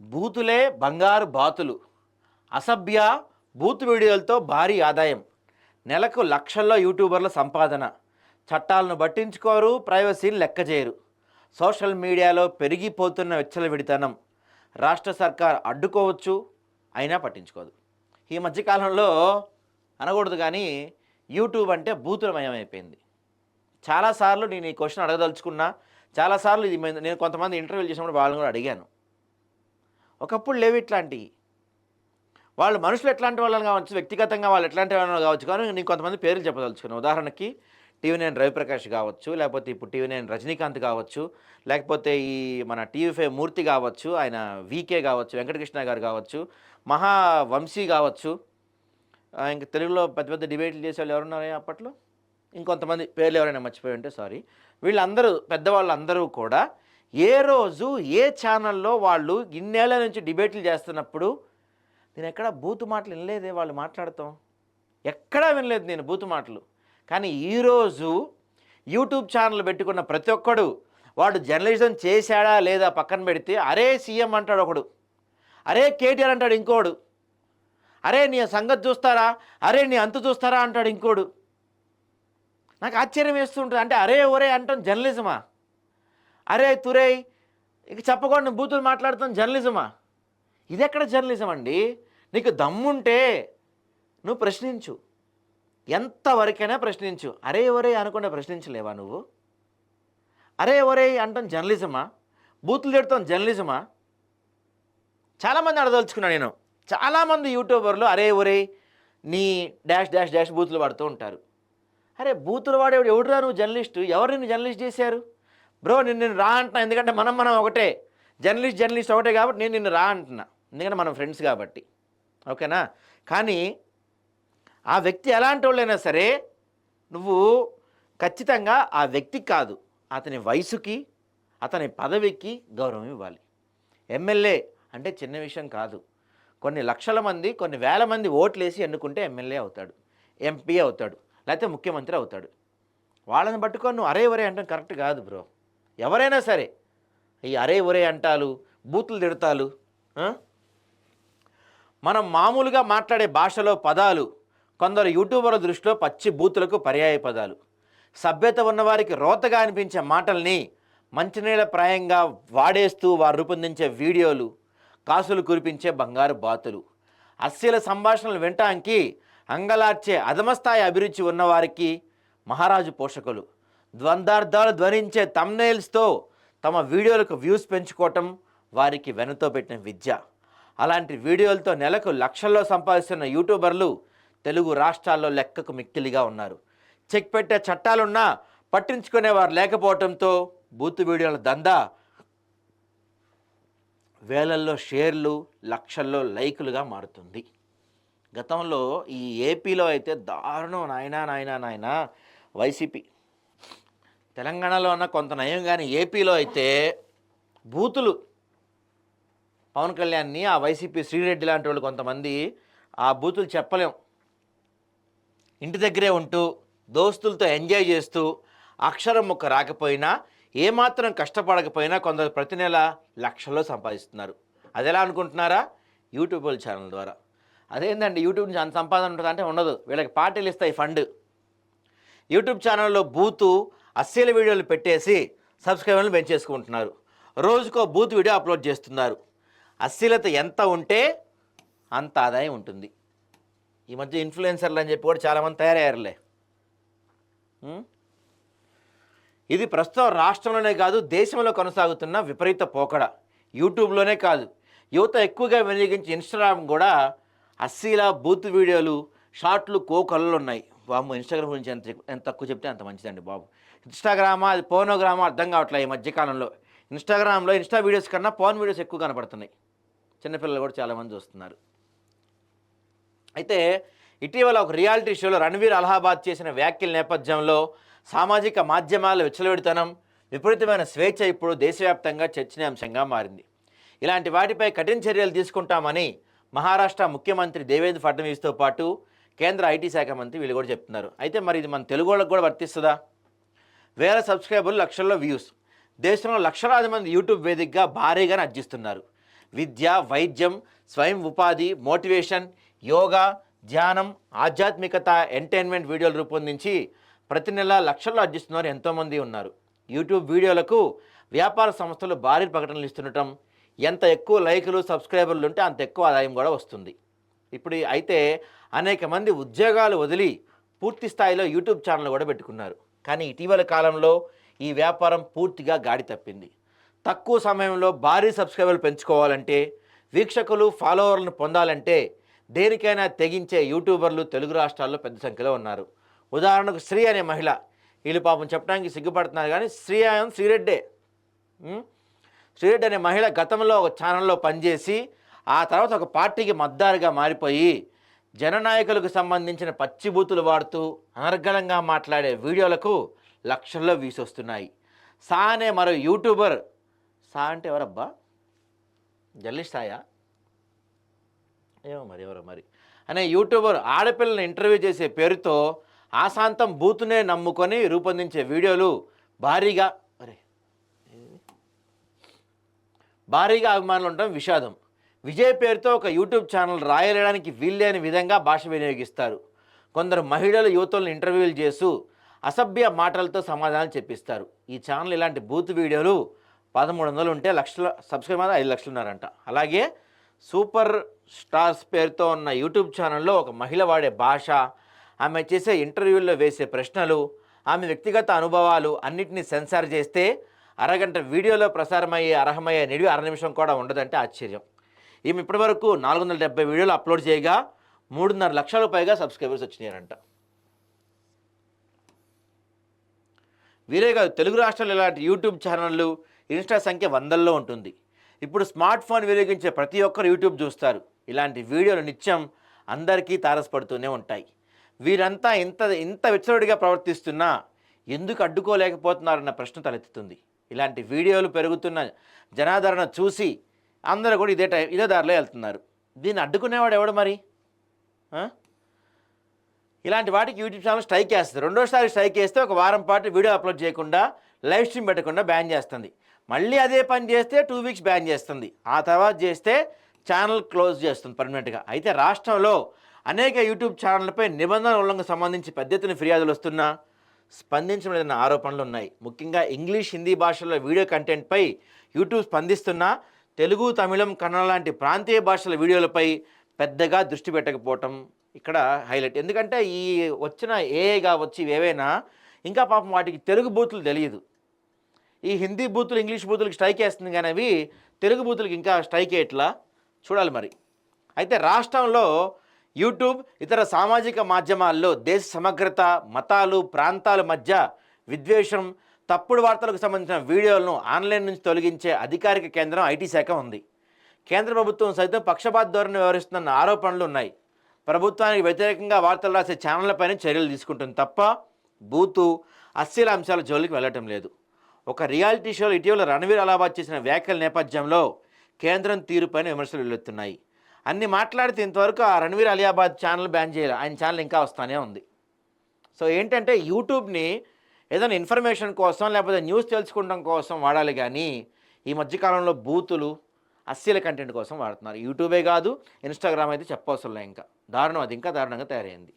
బూతులే బంగారు బాతులు. అసభ్య బూత్ వీడియోలతో భారీ ఆదాయం. నెలకు లక్షల్లో యూట్యూబర్ల సంపాదన. చట్టాలను పట్టించుకోరు ప్రైవసీని లెక్క చేయరు. సోషల్ మీడియాలో పెరిగిపోతున్న విచ్చలవిడితనం. రాష్ట్ర సర్కార్ అడ్డుకోవచ్చు అయినా పట్టించుకోదు. ఈ మధ్యకాలంలో అనకూడదు కానీ యూట్యూబ్ అంటే భూతులమయమైపోయింది చాలాసార్లు నేను ఈ క్వశ్చన్ అడగదలుచుకున్నా చాలాసార్లు ఇది నేను కొంతమంది ఇంటర్వ్యూలు చేసినప్పుడు వాళ్ళని కూడా అడిగాను. ఒకప్పుడు లేవు ఇట్లాంటివి వాళ్ళు మనుషులు ఎట్లాంటి వాళ్ళని కావచ్చు వ్యక్తిగతంగా వాళ్ళు ఎట్లాంటి వాళ్ళని కావచ్చు కానీ నేను కొంతమంది పేర్లు చెప్పదలుచుకున్నాను. ఉదాహరణకి టీవీ నైన్ రవిప్రకాష్ కావచ్చు లేకపోతే ఇప్పుడు టీవీ నైన్ రజనీకాంత్ కావచ్చు లేకపోతే ఈ మన టీవీ ఫైవ్ మూర్తి కావచ్చు ఆయన వీకే కావచ్చు వెంకటకృష్ణ గారు కావచ్చు మహా వంశీ కావచ్చు ఇంకా తెలుగులో పెద్ద పెద్ద డిబేట్లు చేసే వాళ్ళు ఎవరున్నారే అప్పట్లో? ఇంకొంతమంది పేర్లు ఎవరైనా మర్చిపోయి ఉంటే సారీ. వీళ్ళందరూ పెద్దవాళ్ళందరూ కూడా ఏ రోజు ఏ ఛానల్లో వాళ్ళు ఇన్నేళ్ళ నుంచి డిబేట్లు చేస్తున్నప్పుడు నేను ఎక్కడ బూతు మాటలు వినలేదే వాళ్ళు మాట్లాడతాం? ఎక్కడా వినలేదు నేను బూతు మాటలు. కానీ ఈరోజు యూట్యూబ్ ఛానల్ పెట్టుకున్న ప్రతి ఒక్కడు వాడు జర్నలిజం చేశాడా లేదా పక్కన పెడితే అరే సీఎం అంటాడు ఒకడు అరే కేటీఆర్ అంటాడు ఇంకోడు అరే నీ సంగతి చూస్తారా అరే నీ అంతు చూస్తారా అంటాడు ఇంకోడు. నాకు ఆశ్చర్యం వేస్తుంటుంది. అంటే అరే ఒరే అంటాం జర్నలిజమా? అరే తురే ఇక చెప్పకుండా బూతులు మాట్లాడుతున్న జర్నలిజమా? ఇది ఎక్కడ జర్నలిజం అండి నీకు దమ్ముంటే నువ్వు ప్రశ్నించు. ఎంతవరకైనా ప్రశ్నించు. అరే ఒరే అనకుండా ప్రశ్నించలేవా నువ్వు? అరే ఒరే అంటాం జర్నలిజమా? బూతులు తిడతాం జర్నలిజమా? చాలామంది అడదలుచుకున్నా నేను. చాలామంది యూట్యూబర్లు అరే ఒరే నీ డాష్ డాష్ డాష్ బూతులు వాడుతూ ఉంటారు. అరే బూతులు వాడేవాడు ఎవడురా నువ్వు జర్నలిస్టు? ఎవరు నిన్ను జర్నలిస్ట్ చేశారు? బ్రో నేను నేను రా అంటున్నా. ఎందుకంటే మనం మనం ఒకటే. జర్నలిస్ట్ జర్నలిస్ట్ ఒకటే కాబట్టి నేను నిన్ను రా అంటున్నా. ఎందుకంటే మనం ఫ్రెండ్స్ కాబట్టి. ఓకేనా? కానీ ఆ వ్యక్తి ఎలాంటి వాళ్ళైనా సరే నువ్వు ఖచ్చితంగా ఆ వ్యక్తికి కాదు. అతని వయసుకి అతని పదవికి గౌరవం ఇవ్వాలి. ఎమ్మెల్యే అంటే చిన్న విషయం కాదు. కొన్ని లక్షల మంది కొన్ని వేల మంది ఓట్లేసి ఎన్నుకుంటే ఎమ్మెల్యే అవుతాడు. ఎంపీ అవుతాడు. లేకపోతే ముఖ్యమంత్రి అవుతాడు. వాళ్ళని పట్టుకొని నువ్వు అరే వరే అంటాం కరెక్ట్ కాదు బ్రో. ఎవరైనా సరే ఈ అరే ఒరే అంటాలు బూతులు తిడతాలు మనం మామూలుగా మాట్లాడే భాషలో పదాలు కొందరు యూట్యూబర్ల దృష్టిలో పచ్చి బూతులకు పర్యాయ పదాలు. సభ్యత ఉన్నవారికి రోతగా అనిపించే మాటల్ని మంచినీళ్ళ ప్రాయంగా వాడేస్తూ వారు రూపొందించే వీడియోలు కాసులు కురిపించే బంగారు బాతులు. అస్సీల సంభాషణలు వినటానికి అంగలార్చే అధమస్థాయి అభిరుచి ఉన్నవారికి మహారాజు పోషకులు. ద్వంద్వార్థాలు ధ్వనించే తమ్నైల్స్తో తమ వీడియోలకు వ్యూస్ పెంచుకోవటం వారికి వెనుతో పెట్టిన విద్య. అలాంటి వీడియోలతో నెలకు లక్షల్లో సంపాదిస్తున్న యూట్యూబర్లు తెలుగు రాష్ట్రాల్లో లెక్కకు మిక్కిలిగా ఉన్నారు. చెక్ పెట్టే చట్టాలున్నా పట్టించుకునేవారు లేకపోవడంతో బూత్ వీడియోల దందా. వేలల్లో షేర్లు లక్షల్లో లైకులుగా మారుతుంది. గతంలో ఈ ఏపీలో అయితే దారుణం. నాయనా నాయనా నాయనా వైసీపీ. తెలంగాణలో ఉన్న కొంత నయం కానీ ఏపీలో అయితే బూతులు పవన్ కళ్యాణ్ని ఆ వైసీపీ శ్రీరెడ్డి లాంటి వాళ్ళు కొంతమంది ఆ బూతులు చెప్పలేం. ఇంటి దగ్గరే ఉంటూ దోస్తులతో ఎంజాయ్ చేస్తూ అక్షరం ముక్క రాకపోయినా ఏమాత్రం కష్టపడకపోయినా కొందరు ప్రతి నెల లక్షల్లో సంపాదిస్తున్నారు. అది ఎలా అనుకుంటున్నారా? యూట్యూబ్ ఛానల్ ద్వారా. అదేంటండి యూట్యూబ్ నుంచి అంత సంపాదన ఉంటుంది? అంటే ఉండదు. వీళ్ళకి పార్టీలు ఇస్తాయి ఫండ్. యూట్యూబ్ ఛానల్లో బూతు అస్సీల వీడియోలు పెట్టేసి సబ్స్క్రైబర్లు పెంచేసుకుంటున్నారు. రోజుకో బూత్ వీడియో అప్లోడ్ చేస్తున్నారు. అశ్లీలత ఎంత ఉంటే అంత ఆదాయం ఉంటుంది. ఈ మధ్య ఇన్ఫ్లుయెన్సర్లు అని చెప్పి కూడా చాలామంది తయారయ్యారులే. ఇది ప్రస్తుతం రాష్ట్రంలోనే కాదు దేశంలో కొనసాగుతున్న విపరీత పోకడ. యూట్యూబ్లోనే కాదు. యువత ఎక్కువగా వినియోగించే ఇన్స్టాగ్రామ్ కూడా అస్సీల బూత్ వీడియోలు షార్ట్లు కోకళ్ళు ఉన్నాయి. బాబు ఇన్స్టాగ్రామ్ గురించి ఎంత ఎంత తక్కువ చెప్తే అంత మంచిదండి బాబు. ఇన్స్టాగ్రామా అది పోనోగ్రామా అర్థం కావట్లేదు ఈ మధ్యకాలంలో. ఇన్స్టాగ్రామ్లో ఇన్స్టా వీడియోస్ కన్నా పోన్ వీడియోస్ ఎక్కువ కనపడుతున్నాయి. చిన్నపిల్లలు కూడా చాలామంది చూస్తున్నారు. అయితే ఇటీవల ఒక రియాలిటీ షోలో రణవీర్ అలహాబాద్ చేసిన వ్యాఖ్యల నేపథ్యంలో సామాజిక మాధ్యమాల విచ్చలవిడితనం విపరీతమైన స్వేచ్ఛ ఇప్పుడు దేశవ్యాప్తంగా చర్చనీయాంశంగా మారింది. ఇలాంటి వాటిపై కఠిన చర్యలు తీసుకుంటామని మహారాష్ట్ర ముఖ్యమంత్రి దేవేంద్ర ఫడ్నవీస్తో పాటు కేంద్ర ఐటీ శాఖ మంత్రి వీళ్ళు కూడా చెప్తున్నారు. అయితే మరి ఇది మన తెలుగు వాళ్ళకు కూడా వర్తిస్తుందా? వేల సబ్స్క్రైబర్లు లక్షల్లో వ్యూస్. దేశంలో లక్షలాది మంది యూట్యూబ్ వేదికగా భారీగా అర్జిస్తున్నారు. విద్య వైద్యం స్వయం ఉపాధి మోటివేషన్ యోగా ధ్యానం ఆధ్యాత్మికత ఎంటర్టైన్మెంట్ వీడియోలు రూపొందించి ప్రతి నెల లక్షల్లో అర్జిస్తున్నారు ఎంతోమంది ఉన్నారు. యూట్యూబ్ వీడియోలకు వ్యాపార సంస్థలు భారీ ప్రకటనలు ఇస్తుండటం ఎంత ఎక్కువ లైకులు సబ్స్క్రైబర్లు ఉంటే అంత ఎక్కువ ఆదాయం కూడా వస్తుంది. ఇప్పుడు అయితే అనేక మంది ఉద్యోగాలు వదిలి పూర్తి స్థాయిలో యూట్యూబ్ ఛానల్ కూడా పెట్టుకున్నారు. కానీ ఇటీవల కాలంలో ఈ వ్యాపారం పూర్తిగా గాడి తప్పింది. తక్కువ సమయంలో భారీ సబ్స్క్రైబర్లు పెంచుకోవాలంటే వీక్షకులు ఫాలోవర్లను పొందాలంటే దేనికైనా తెగించే యూట్యూబర్లు తెలుగు రాష్ట్రాల్లో పెద్ద సంఖ్యలో ఉన్నారు. ఉదాహరణకు శ్రీ అనే మహిళ వీళ్ళు పాపం చెప్పడానికి సిగ్గుపడుతున్నారు కానీ శ్రీ ఆయన శ్రీరెడ్డే. శ్రీరెడ్డి అనే మహిళ గతంలో ఒక ఛానల్లో పనిచేసి ఆ తర్వాత ఒక పార్టీకి మద్దారుగా మారిపోయి జననాయకులకు సంబంధించిన పచ్చిబూతులు వాడుతూ అనర్గళంగా మాట్లాడే వీడియోలకు లక్షల్లో వ్యూస్ వస్తున్నాయి. సా అనే మరో యూట్యూబర్ సా అంటే ఎవరబ్బా? జర్నలిస్ట్ సాయా? ఏమో మరి ఎవరో మరి. అనే యూట్యూబర్ ఆడపిల్లని ఇంటర్వ్యూ చేసే పేరుతో ఆశాంతం బూతునే నమ్ముకొని రూపొందించే వీడియోలు భారీగా అరే భారీగా అభిమానులు ఉండడం విషాదం. విజయ్ పేరుతో ఒక యూట్యూబ్ ఛానల్ రాయలేడానికి వీల్లేని విధంగా భాష వినియోగిస్తారు. కొందరు మహిళలు యువతులను ఇంటర్వ్యూలు చేస్తూ అసభ్య మాటలతో సమాధానం చెప్పిస్తారు. ఈ ఛానల్ ఇలాంటి బూత్ వీడియోలు పదమూడు వందలు ఉంటే లక్షల సబ్స్క్రైబర్ ఐదు లక్షలు ఉన్నారంట అలాగే సూపర్ స్టార్స్ పేరుతో ఉన్న యూట్యూబ్ ఛానల్లో ఒక మహిళ వాడే భాష ఆమె చేసే ఇంటర్వ్యూల్లో వేసే ప్రశ్నలు ఆమె వ్యక్తిగత అనుభవాలు అన్నిటినీ సెన్సార్ చేస్తే అరగంట వీడియోలో ప్రసారమయ్యే అర్హమయ్యే నిడివి అర నిమిషం కూడా ఉండదంటే ఆశ్చర్యం. ఈమె ఇప్పటివరకు నాలుగు వందల డెబ్బై వీడియోలు అప్లోడ్ చేయగా మూడున్నర లక్షల పైగా సబ్స్క్రైబర్స్ వచ్చినారంట వీరే కాదు తెలుగు రాష్ట్రాలు ఇలాంటి యూట్యూబ్ ఛానళ్ళు ఇన్స్టా సంఖ్య వందల్లో ఉంటుంది. ఇప్పుడు స్మార్ట్ ఫోన్ వినియోగించే ప్రతి ఒక్కరు యూట్యూబ్ చూస్తారు. ఇలాంటి వీడియోలు నిత్యం అందరికీ తారసపడుతూనే ఉంటాయి. వీరంతా ఇంత ఇంత విచ్చలవిడిగా ప్రవర్తిస్తున్నా ఎందుకు అడ్డుకోలేకపోతున్నారన్న ప్రశ్న తలెత్తుతుంది. ఇలాంటి వీడియోలు పెరుగుతున్న జనాదరణ చూసి అందరూ కూడా ఇదే టైం ఇదే దారిలో వెళ్తున్నారు. దీన్ని అడ్డుకునేవాడు ఎవడు మరి? ఇలాంటి వాటికి యూట్యూబ్ ఛానల్ స్ట్రైక్ వేస్తుంది రెండోసారి స్ట్రైక్ వేస్తే ఒక వారం పాటు వీడియో అప్లోడ్ చేయకుండా లైవ్ స్ట్రీమ్ పెట్టకుండా బ్యాన్ చేస్తుంది. మళ్ళీ అదే పని చేస్తే టూ వీక్స్ బ్యాన్ చేస్తుంది. ఆ తర్వాత చేస్తే ఛానల్ క్లోజ్ చేస్తుంది పర్మనెంట్గా అయితే రాష్ట్రంలో అనేక యూట్యూబ్ ఛానళ్ళపై నిబంధనల ఉల్లంఘన సంబంధించి పెద్ద ఎత్తున ఫిర్యాదులు వస్తున్నా స్పందించడం ఆరోపణలు ఉన్నాయి. ముఖ్యంగా ఇంగ్లీష్ హిందీ భాషల్లో వీడియో కంటెంట్పై యూట్యూబ్ స్పందిస్తున్నా తెలుగు తమిళం కన్నడ లాంటి ప్రాంతీయ భాషల వీడియోలపై పెద్దగా దృష్టి పెట్టకపోవటం ఇక్కడ హైలైట్. ఎందుకంటే ఈ వచ్చిన ఏఐ కావచ్చు ఏవైనా ఇంకా పాపం వాటికి తెలుగు బూతులు తెలియదు. ఈ హిందీ బూతులు ఇంగ్లీష్ బూతులకి స్ట్రైక్ వేస్తుంది కానీ అవి తెలుగు బూతులకి ఇంకా స్ట్రైక్ అయ్యేట్లా చూడాలి మరి. అయితే రాష్ట్రంలో యూట్యూబ్ ఇతర సామాజిక మాధ్యమాల్లో దేశ సమగ్రత మతాలు ప్రాంతాల మధ్య విద్వేషం తప్పుడు వార్తలకు సంబంధించిన వీడియోలను ఆన్లైన్ నుంచి తొలగించే అధికారిక కేంద్రం ఐటీ శాఖ ఉంది. కేంద్ర ప్రభుత్వం సైతం పక్షపాత ధోరణి వ్యవహరిస్తున్న ఆరోపణలు ఉన్నాయి. ప్రభుత్వానికి వ్యతిరేకంగా వార్తలు రాసే ఛానళ్ళపైన చర్యలు తీసుకుంటుంది తప్ప బూతు అస్సీల అంశాల జోలికి వెళ్ళటం లేదు. ఒక రియాలిటీ షోలో ఇటీవల రణవీర్ అలాబాద్ చేసిన వ్యాఖ్యల నేపథ్యంలో కేంద్రం తీరుపైన విమర్శలు వెల్లుతున్నాయి. అన్ని మాట్లాడితే ఇంతవరకు ఆ రణవీర్ అలియాబాద్ ఛానల్ బ్యాన్ చేయాలి. ఆయన ఛానల్ ఇంకా వస్తానే ఉంది. సో ఏంటంటే యూట్యూబ్ని ఏదైనా ఇన్ఫర్మేషన్ కోసం లేకపోతే న్యూస్ తెలుసుకోవడం కోసం వాడాలి కానీ ఈ మధ్యకాలంలో బూతులు అస్సీల కంటెంట్ కోసం వాడుతున్నారు. యూట్యూబే కాదు ఇన్స్టాగ్రామ్ అయితే చెప్పవసరం లే ఇంకా. దారుణం అది ఇంకా దారుణంగా తయారైంది.